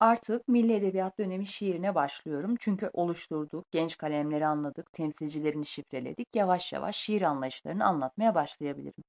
Artık Milli Edebiyat dönemi şiirine başlıyorum. Çünkü oluşturduk, genç kalemleri anladık, temsilcilerini şifreledik. Yavaş yavaş şiir anlayışlarını anlatmaya başlayabilirim.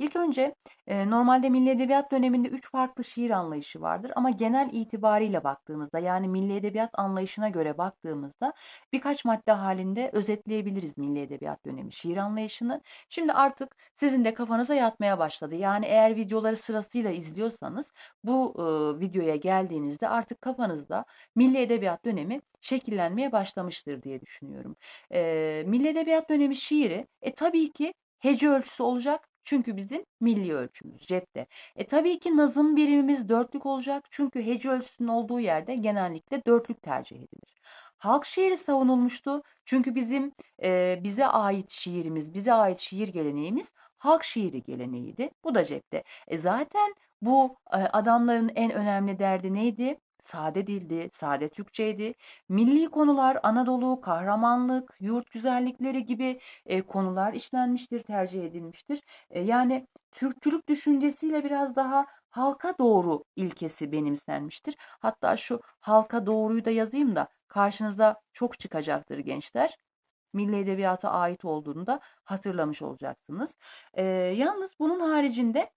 İlk önce e, normalde Milli Edebiyat döneminde üç farklı şiir anlayışı vardır ama genel itibariyle baktığımızda yani Milli Edebiyat anlayışına göre baktığımızda birkaç madde halinde özetleyebiliriz Milli Edebiyat dönemi şiir anlayışını. Şimdi artık sizin de kafanıza yatmaya başladı. Yani eğer videoları sırasıyla izliyorsanız bu e, videoya geldiğinizde artık kafanızda Milli Edebiyat dönemi şekillenmeye başlamıştır diye düşünüyorum. E, Milli Edebiyat dönemi şiiri e, tabii ki hece ölçüsü olacak çünkü bizim milli ölçümüz cepte. E tabii ki nazım birimimiz dörtlük olacak. Çünkü hece ölçüsünün olduğu yerde genellikle dörtlük tercih edilir. Halk şiiri savunulmuştu. Çünkü bizim e, bize ait şiirimiz, bize ait şiir geleneğimiz halk şiiri geleneğiydi. Bu da cepte. E zaten bu e, adamların en önemli derdi neydi? Sade dildi, sade Türkçeydi. Milli konular Anadolu, kahramanlık, yurt güzellikleri gibi e, konular işlenmiştir, tercih edilmiştir. E, yani Türkçülük düşüncesiyle biraz daha halka doğru ilkesi benimsenmiştir. Hatta şu halka doğruyu da yazayım da karşınıza çok çıkacaktır gençler. Milli Edebiyat'a ait olduğunu da hatırlamış olacaksınız. E, yalnız bunun haricinde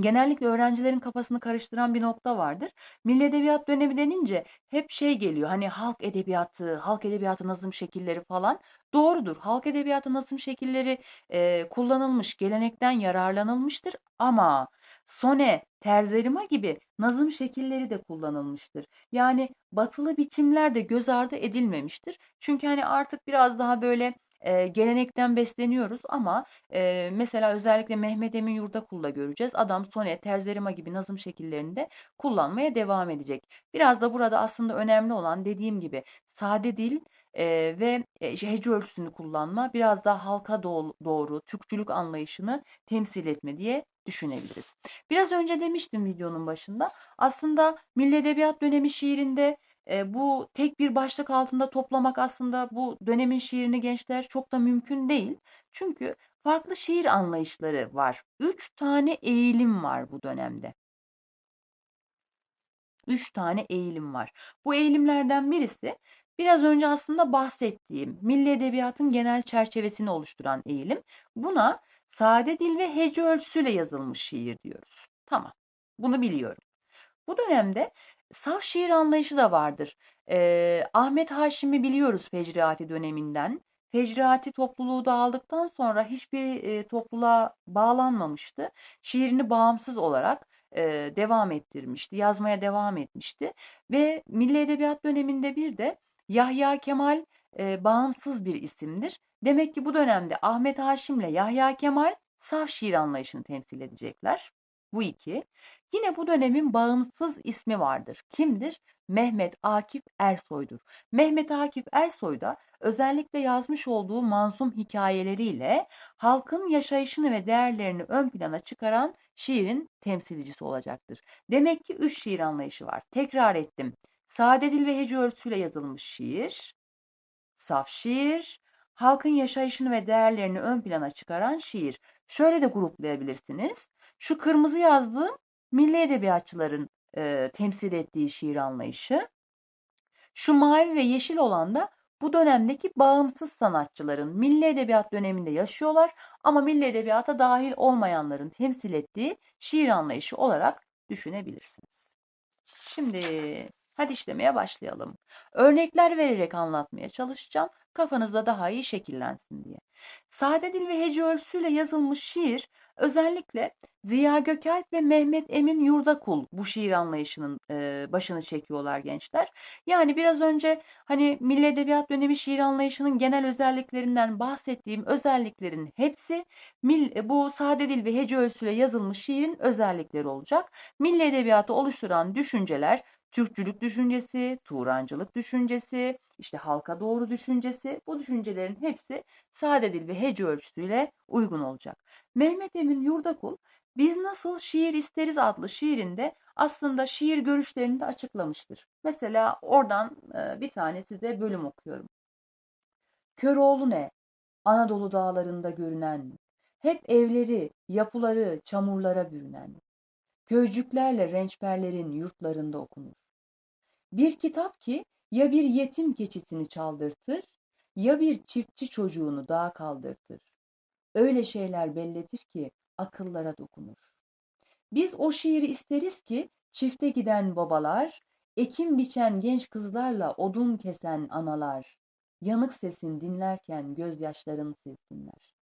genellikle öğrencilerin kafasını karıştıran bir nokta vardır. Milli Edebiyat dönemi denince hep şey geliyor hani halk edebiyatı, halk edebiyatı nazım şekilleri falan. Doğrudur. Halk edebiyatı nazım şekilleri e, kullanılmış, gelenekten yararlanılmıştır ama sone, terzerima gibi nazım şekilleri de kullanılmıştır. Yani batılı biçimler de göz ardı edilmemiştir. Çünkü hani artık biraz daha böyle e, gelenekten besleniyoruz ama e, mesela özellikle Mehmet Emin Yurdakul'da göreceğiz. Adam sonet, terzerima gibi nazım şekillerinde kullanmaya devam edecek. Biraz da burada aslında önemli olan dediğim gibi sade dil e, ve hece ölçüsünü kullanma biraz daha halka doğru, doğru Türkçülük anlayışını temsil etme diye düşünebiliriz. Biraz önce demiştim videonun başında. Aslında Milli Edebiyat dönemi şiirinde bu tek bir başlık altında toplamak aslında bu dönemin şiirini gençler çok da mümkün değil. Çünkü farklı şiir anlayışları var. Üç tane eğilim var bu dönemde. Üç tane eğilim var. Bu eğilimlerden birisi biraz önce aslında bahsettiğim milli edebiyatın genel çerçevesini oluşturan eğilim. Buna sade dil ve hece ölçüsüyle yazılmış şiir diyoruz. Tamam. Bunu biliyorum. Bu dönemde saf şiir anlayışı da vardır. Ee, Ahmet Haşim'i biliyoruz Fecriati döneminden. Fecriati topluluğu dağıldıktan sonra hiçbir e, topluluğa bağlanmamıştı. Şiirini bağımsız olarak e, devam ettirmişti, yazmaya devam etmişti. Ve Milli Edebiyat döneminde bir de Yahya Kemal e, bağımsız bir isimdir. Demek ki bu dönemde Ahmet Haşim ile Yahya Kemal saf şiir anlayışını temsil edecekler. Bu iki. Yine bu dönemin bağımsız ismi vardır. Kimdir? Mehmet Akif Ersoy'dur. Mehmet Akif Ersoy da özellikle yazmış olduğu manzum hikayeleriyle halkın yaşayışını ve değerlerini ön plana çıkaran şiirin temsilcisi olacaktır. Demek ki üç şiir anlayışı var. Tekrar ettim. Sade dil ve hece ölçüsüyle yazılmış şiir, saf şiir, halkın yaşayışını ve değerlerini ön plana çıkaran şiir. Şöyle de gruplayabilirsiniz. Şu kırmızı yazdığım milli edebiyatçıların e, temsil ettiği şiir anlayışı. Şu mavi ve yeşil olan da bu dönemdeki bağımsız sanatçıların milli edebiyat döneminde yaşıyorlar ama milli edebiyata dahil olmayanların temsil ettiği şiir anlayışı olarak düşünebilirsiniz. Şimdi hadi işlemeye başlayalım. Örnekler vererek anlatmaya çalışacağım kafanızda daha iyi şekillensin diye. Sade dil ve hece ölçüsüyle yazılmış şiir özellikle Ziya Gökalp ve Mehmet Emin Yurdakul bu şiir anlayışının e, başını çekiyorlar gençler. Yani biraz önce hani Milli Edebiyat dönemi şiir anlayışının genel özelliklerinden bahsettiğim özelliklerin hepsi mil, bu sade dil ve hece ölçüsüyle yazılmış şiirin özellikleri olacak. Milli Edebiyatı oluşturan düşünceler Türkçülük düşüncesi, Turancılık düşüncesi, işte halka doğru düşüncesi bu düşüncelerin hepsi sade dil ve hece ölçüsüyle uygun olacak. Mehmet Emin Yurdakul Biz Nasıl Şiir İsteriz adlı şiirinde aslında şiir görüşlerini de açıklamıştır. Mesela oradan bir tane size bölüm okuyorum. Köroğlu ne? Anadolu dağlarında görünen, hep evleri, yapıları çamurlara bürünen, köycüklerle rençberlerin yurtlarında okunur. Bir kitap ki ya bir yetim keçisini çaldırtır, ya bir çiftçi çocuğunu dağa kaldırtır. Öyle şeyler belletir ki akıllara dokunur. Biz o şiiri isteriz ki çifte giden babalar, ekim biçen genç kızlarla odun kesen analar, yanık sesin dinlerken gözyaşlarını silsinler.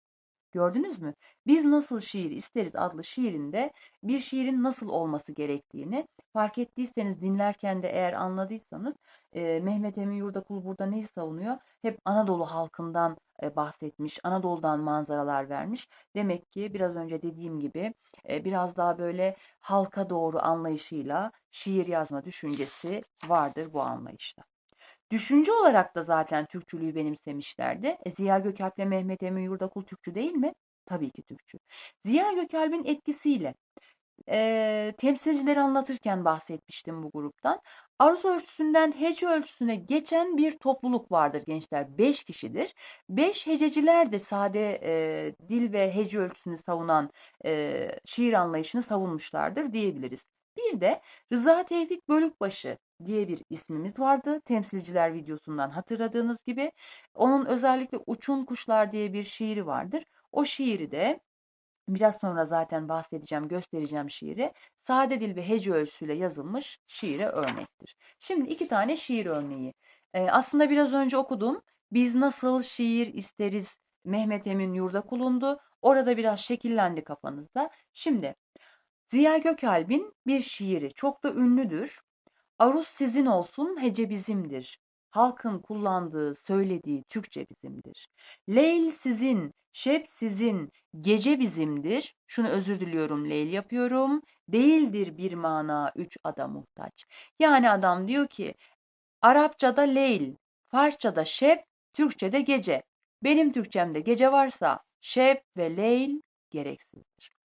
Gördünüz mü? Biz Nasıl Şiir isteriz adlı şiirinde bir şiirin nasıl olması gerektiğini fark ettiyseniz dinlerken de eğer anladıysanız e, Mehmet Emin Yurdakul burada neyi savunuyor? Hep Anadolu halkından e, bahsetmiş, Anadolu'dan manzaralar vermiş. Demek ki biraz önce dediğim gibi e, biraz daha böyle halka doğru anlayışıyla şiir yazma düşüncesi vardır bu anlayışta. Düşünce olarak da zaten Türkçülüğü benimsemişlerdi. E, Ziya Gökalp ile Mehmet Emin Yurdakul Türkçü değil mi? Tabii ki Türkçü. Ziya Gökalp'in etkisiyle e, temsilcileri anlatırken bahsetmiştim bu gruptan. Aruz ölçüsünden hece ölçüsüne geçen bir topluluk vardır gençler. Beş kişidir. Beş hececiler de sade e, dil ve hece ölçüsünü savunan e, şiir anlayışını savunmuşlardır diyebiliriz. Bir de Rıza Tevfik Bölükbaşı diye bir ismimiz vardı. Temsilciler videosundan hatırladığınız gibi. Onun özellikle Uçun Kuşlar diye bir şiiri vardır. O şiiri de biraz sonra zaten bahsedeceğim, göstereceğim şiiri. Sade dil ve hece ölçüsüyle yazılmış şiire örnektir. Şimdi iki tane şiir örneği. Ee, aslında biraz önce okudum. Biz nasıl şiir isteriz Mehmet Emin Yurdakul'undu. Orada biraz şekillendi kafanızda. Şimdi Ziya Gökalp'in bir şiiri çok da ünlüdür. Aruz sizin olsun, hece bizimdir. Halkın kullandığı, söylediği Türkçe bizimdir. Leyl sizin, şep sizin, gece bizimdir. Şunu özür diliyorum, leyl yapıyorum. Değildir bir mana üç ada muhtaç. Yani adam diyor ki, Arapçada leyl, Farsçada şep, Türkçede gece. Benim Türkçemde gece varsa şep ve leyl gereksizdir.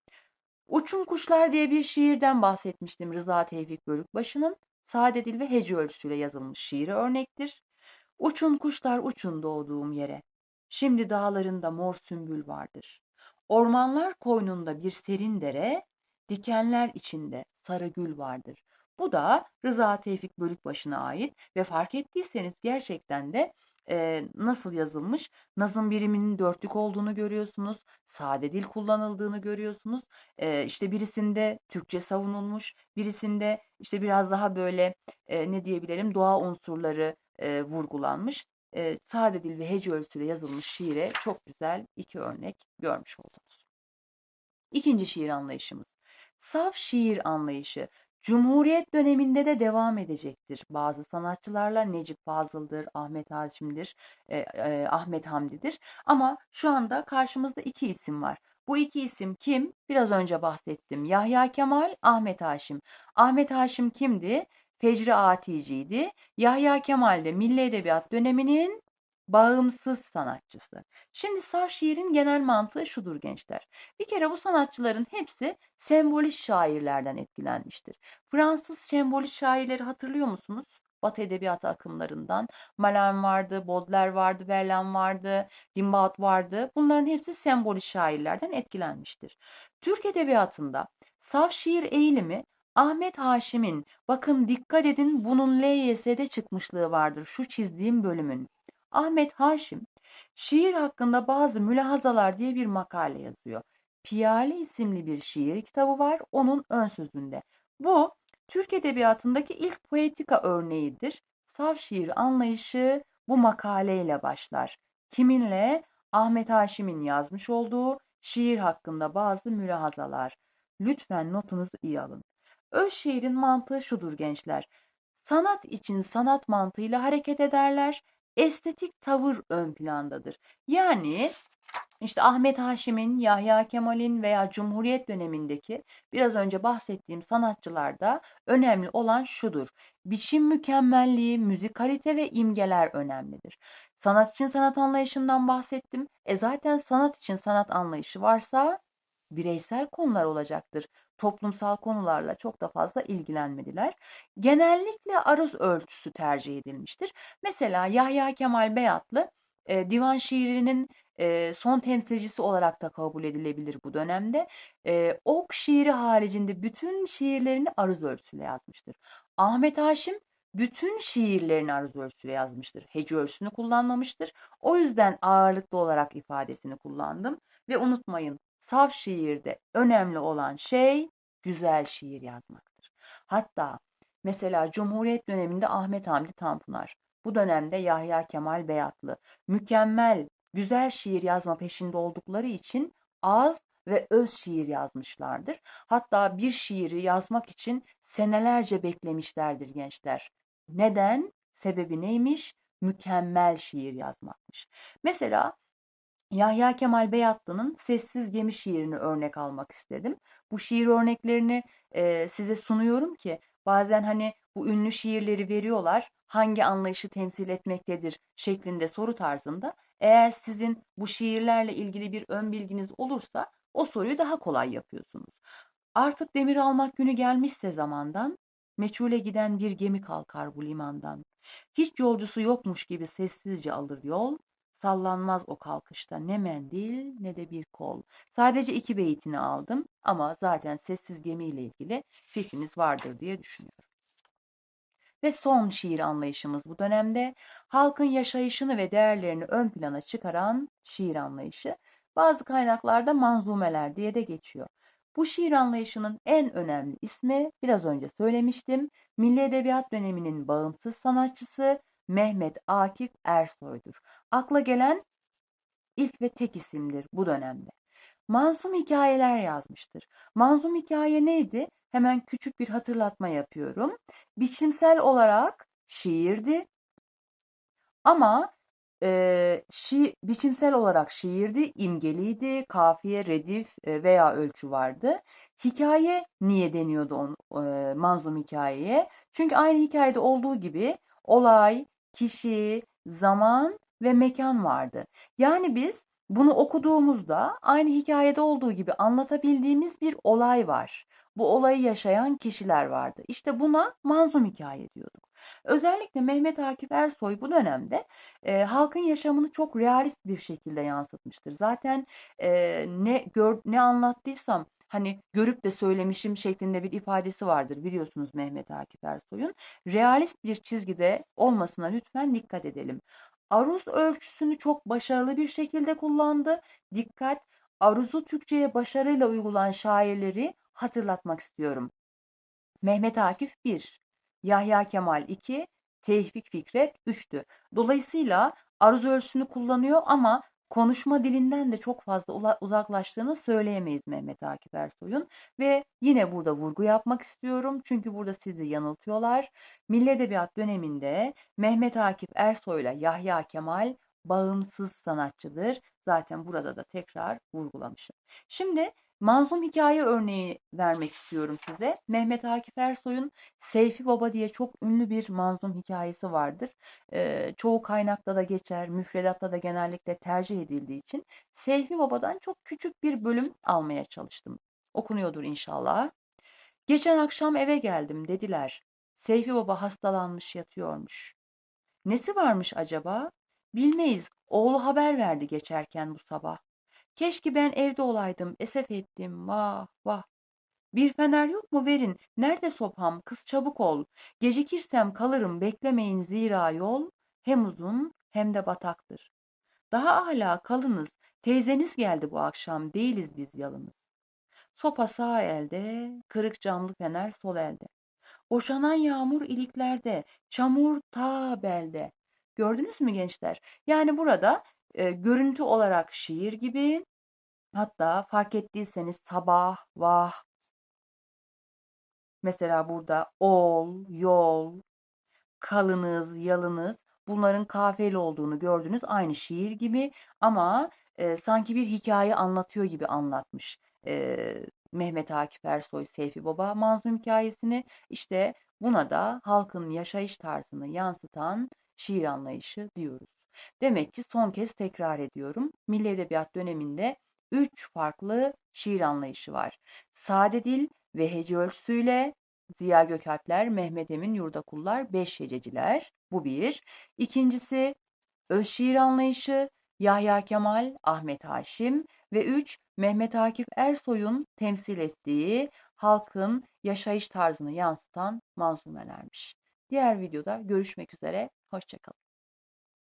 Uçun Kuşlar diye bir şiirden bahsetmiştim Rıza Tevfik Bölükbaşı'nın. Sade dil ve hece ölçüsüyle yazılmış şiiri örnektir. Uçun kuşlar uçun doğduğum yere. Şimdi dağlarında mor sümbül vardır. Ormanlar koynunda bir serin dere, dikenler içinde sarı gül vardır. Bu da Rıza Tevfik Bölükbaşı'na ait ve fark ettiyseniz gerçekten de e, nasıl yazılmış? Nazım biriminin dörtlük olduğunu görüyorsunuz. Sade dil kullanıldığını görüyorsunuz. E, işte birisinde Türkçe savunulmuş, birisinde işte biraz daha böyle e, ne diyebilirim doğa unsurları e, vurgulanmış. E, sade dil ve hece ölçüsüyle yazılmış şiire çok güzel iki örnek görmüş oldunuz. İkinci şiir anlayışımız. Saf şiir anlayışı Cumhuriyet döneminde de devam edecektir. Bazı sanatçılarla Necip Fazıl'dır, Ahmet Haşim'dir, e, e, Ahmet Hamdi'dir. Ama şu anda karşımızda iki isim var. Bu iki isim kim? Biraz önce bahsettim. Yahya Kemal, Ahmet Haşim. Ahmet Haşim kimdi? Fecri Atici'ydi. Yahya Kemal de Milli Edebiyat döneminin bağımsız sanatçısı. Şimdi saf şiirin genel mantığı şudur gençler. Bir kere bu sanatçıların hepsi sembolist şairlerden etkilenmiştir. Fransız sembolist şairleri hatırlıyor musunuz? Batı edebiyatı akımlarından. Mallarmé vardı, Baudelaire vardı, Verlaine vardı, Rimbaud vardı. Bunların hepsi sembolist şairlerden etkilenmiştir. Türk edebiyatında saf şiir eğilimi Ahmet Haşim'in bakın dikkat edin bunun LYS'de çıkmışlığı vardır şu çizdiğim bölümün. Ahmet Haşim şiir hakkında bazı mülahazalar diye bir makale yazıyor. Piyale isimli bir şiir kitabı var onun ön sözünde. Bu Türk edebiyatındaki ilk poetika örneğidir. Saf şiir anlayışı bu makaleyle başlar. Kiminle? Ahmet Haşim'in yazmış olduğu şiir hakkında bazı mülahazalar. Lütfen notunuzu iyi alın. Öz şiirin mantığı şudur gençler. Sanat için sanat mantığıyla hareket ederler estetik tavır ön plandadır. Yani işte Ahmet Haşim'in, Yahya Kemal'in veya Cumhuriyet dönemindeki biraz önce bahsettiğim sanatçılarda önemli olan şudur. Biçim mükemmelliği, müzikalite ve imgeler önemlidir. Sanat için sanat anlayışından bahsettim. E zaten sanat için sanat anlayışı varsa bireysel konular olacaktır. Toplumsal konularla çok da fazla ilgilenmediler. Genellikle aruz ölçüsü tercih edilmiştir. Mesela Yahya Kemal Beyatlı e, divan şiirinin e, son temsilcisi olarak da kabul edilebilir bu dönemde. E, ok şiiri haricinde bütün şiirlerini aruz ölçüsüyle yazmıştır. Ahmet Haşim bütün şiirlerini aruz ölçüsüyle yazmıştır. Hece ölçüsünü kullanmamıştır. O yüzden ağırlıklı olarak ifadesini kullandım. Ve unutmayın saf şiirde önemli olan şey güzel şiir yazmaktır. Hatta mesela Cumhuriyet döneminde Ahmet Hamdi Tanpınar, bu dönemde Yahya Kemal Beyatlı mükemmel, güzel şiir yazma peşinde oldukları için az ve öz şiir yazmışlardır. Hatta bir şiiri yazmak için senelerce beklemişlerdir gençler. Neden? Sebebi neymiş? Mükemmel şiir yazmakmış. Mesela Yahya Kemal Beyatlı'nın Sessiz Gemi şiirini örnek almak istedim. Bu şiir örneklerini e, size sunuyorum ki bazen hani bu ünlü şiirleri veriyorlar hangi anlayışı temsil etmektedir şeklinde soru tarzında. Eğer sizin bu şiirlerle ilgili bir ön bilginiz olursa o soruyu daha kolay yapıyorsunuz. Artık demir almak günü gelmişse zamandan, meçhule giden bir gemi kalkar bu limandan. Hiç yolcusu yokmuş gibi sessizce alır yol, sallanmaz o kalkışta ne mendil ne de bir kol. Sadece iki beytini aldım ama zaten sessiz gemiyle ilgili fikriniz vardır diye düşünüyorum. Ve son şiir anlayışımız bu dönemde halkın yaşayışını ve değerlerini ön plana çıkaran şiir anlayışı. Bazı kaynaklarda manzumeler diye de geçiyor. Bu şiir anlayışının en önemli ismi biraz önce söylemiştim. Milli Edebiyat döneminin bağımsız sanatçısı Mehmet Akif Ersoy'dur. Akla gelen ilk ve tek isimdir bu dönemde. Manzum hikayeler yazmıştır. Manzum hikaye neydi? Hemen küçük bir hatırlatma yapıyorum. Biçimsel olarak şiirdi ama e, şi, biçimsel olarak şiirdi, imgeliydi, kafiye, redif e, veya ölçü vardı. Hikaye niye deniyordu on, e, manzum hikayeye? Çünkü aynı hikayede olduğu gibi olay, kişi, zaman ve mekan vardı. Yani biz bunu okuduğumuzda aynı hikayede olduğu gibi anlatabildiğimiz bir olay var. Bu olayı yaşayan kişiler vardı. İşte buna manzum hikaye diyorduk. Özellikle Mehmet Akif Ersoy bu dönemde e, halkın yaşamını çok realist bir şekilde yansıtmıştır. Zaten e, ne gör, ne anlattıysam hani görüp de söylemişim şeklinde bir ifadesi vardır biliyorsunuz Mehmet Akif Ersoy'un. Realist bir çizgide olmasına lütfen dikkat edelim. Aruz ölçüsünü çok başarılı bir şekilde kullandı. Dikkat, aruzu Türkçe'ye başarıyla uygulayan şairleri hatırlatmak istiyorum. Mehmet Akif 1, Yahya Kemal 2, Tevfik Fikret 3'tü. Dolayısıyla aruz ölçüsünü kullanıyor ama konuşma dilinden de çok fazla uzaklaştığını söyleyemeyiz Mehmet Akif Ersoy'un. Ve yine burada vurgu yapmak istiyorum çünkü burada sizi yanıltıyorlar. Milli Edebiyat döneminde Mehmet Akif Ersoy ile Yahya Kemal bağımsız sanatçıdır. Zaten burada da tekrar vurgulamışım. Şimdi Manzum hikaye örneği vermek istiyorum size. Mehmet Akif Ersoy'un Seyfi Baba diye çok ünlü bir manzum hikayesi vardır. Ee, çoğu kaynakta da geçer, müfredatta da genellikle tercih edildiği için Seyfi Baba'dan çok küçük bir bölüm almaya çalıştım. Okunuyordur inşallah. Geçen akşam eve geldim dediler. Seyfi Baba hastalanmış yatıyormuş. Nesi varmış acaba? Bilmeyiz. Oğlu haber verdi geçerken bu sabah. Keşke ben evde olaydım, esef ettim, vah vah. Bir fener yok mu verin, nerede sopam, kız çabuk ol. Gecikirsem kalırım, beklemeyin zira yol, hem uzun hem de bataktır. Daha hala kalınız, teyzeniz geldi bu akşam, değiliz biz yalınız. Sopa sağ elde, kırık camlı fener sol elde. Boşanan yağmur iliklerde, çamur ta belde. Gördünüz mü gençler? Yani burada e, görüntü olarak şiir gibi hatta fark ettiyseniz sabah, vah mesela burada ol, yol, kalınız, yalınız bunların kafiyeli olduğunu gördünüz. Aynı şiir gibi ama e, sanki bir hikaye anlatıyor gibi anlatmış. E, Mehmet Akif Ersoy Seyfi Baba Manzum hikayesini işte buna da halkın yaşayış tarzını yansıtan şiir anlayışı diyoruz. Demek ki son kez tekrar ediyorum. Milli Edebiyat döneminde üç farklı şiir anlayışı var. Sade dil ve hece ölçüsüyle Ziya Gökalpler, Mehmet Emin Yurdakullar, beş hececiler. Bu bir. İkincisi öz şiir anlayışı Yahya Kemal, Ahmet Haşim ve üç Mehmet Akif Ersoy'un temsil ettiği halkın yaşayış tarzını yansıtan manzumelermiş. Diğer videoda görüşmek üzere. Hoşçakalın.